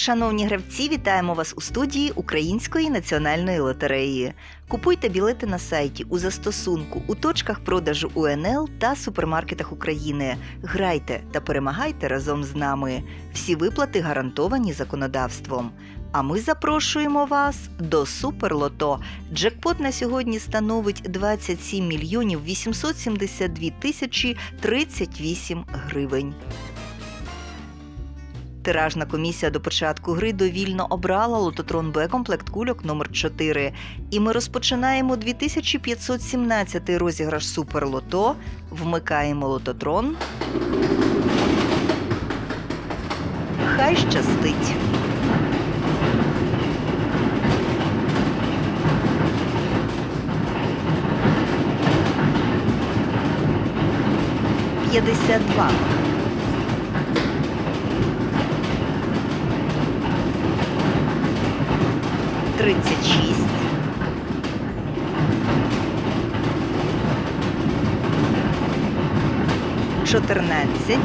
Шановні гравці, вітаємо вас у студії Української національної лотереї. Купуйте білети на сайті у застосунку у точках продажу УНЛ та супермаркетах України. Грайте та перемагайте разом з нами. Всі виплати гарантовані законодавством. А ми запрошуємо вас до Суперлото. Джекпот на сьогодні становить 27 мільйонів 872 тисячі 38 гривень. Тиражна комісія до початку гри довільно обрала лототрон Б комплект кульок номер 4 І ми розпочинаємо 2517 розіграш Суперлото. Вмикаємо лототрон. Хай щастить. П'ятдесят два. 14.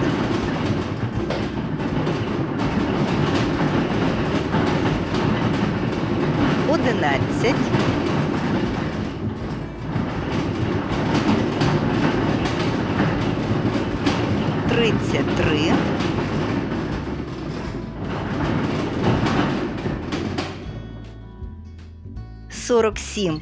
Одинадцять. Тридцять три. Сорок сім.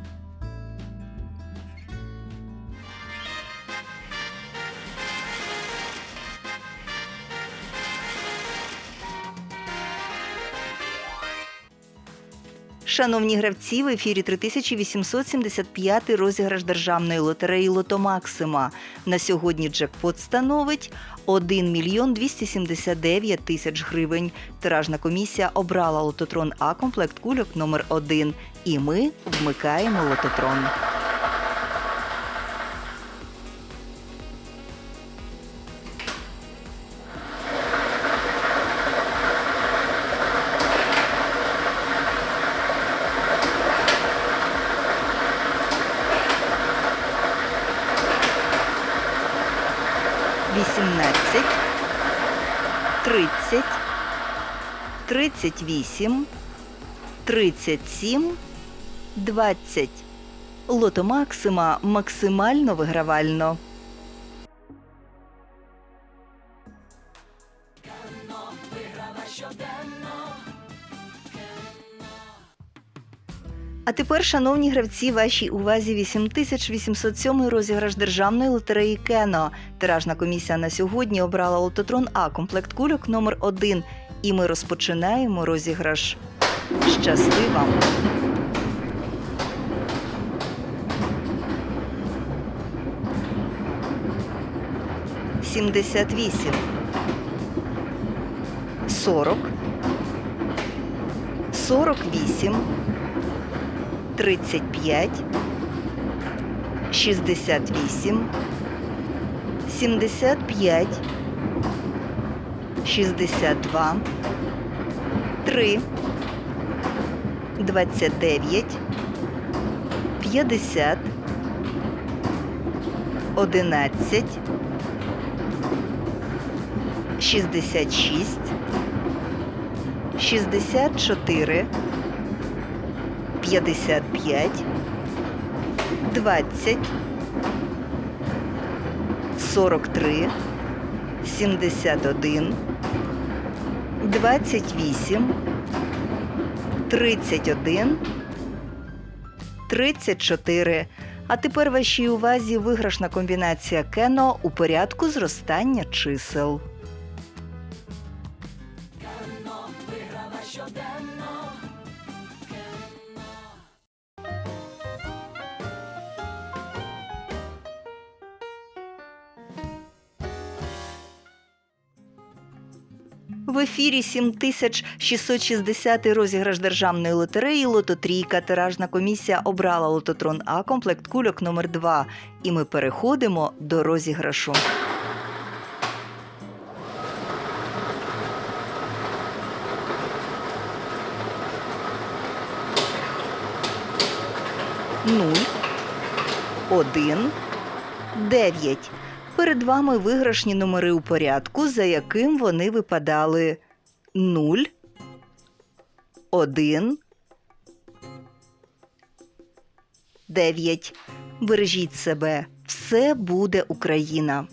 Шановні гравці, в ефірі 3875 розіграш державної лотереї Лото Максима. На сьогодні джекпот становить 1 мільйон 279 тисяч гривень. Тиражна комісія обрала лототрон А комплект кульок номер 1 І ми вмикаємо лототрон. 30, 38, 37, 20. Лото Максима максимально вигравально. А тепер, шановні гравці, вашій увазі 8807 розіграш державної лотереї Кено. Тиражна комісія на сьогодні обрала лототрон А комплект кульок номер 1 І ми розпочинаємо розіграш. Щасти вам! Сімдесят вісім. Сорок. Сорок вісім. 35, 68, 75, 62, 3, 29, 50, 11, 66, 64, 55, 20, 43, 71, 28, 31, 34. А тепер вашій увазі виграшна комбінація кено у порядку зростання чисел. В ефірі 7660 розіграш державної лотереї Лототрійка. Тиражна комісія обрала лототрон А комплект кульок номер 2 І ми переходимо до розіграшу. Нуль, один, дев'ять. Перед вами виграшні номери у порядку, за яким вони випадали 0, 1, 9. Бережіть себе. Все буде Україна.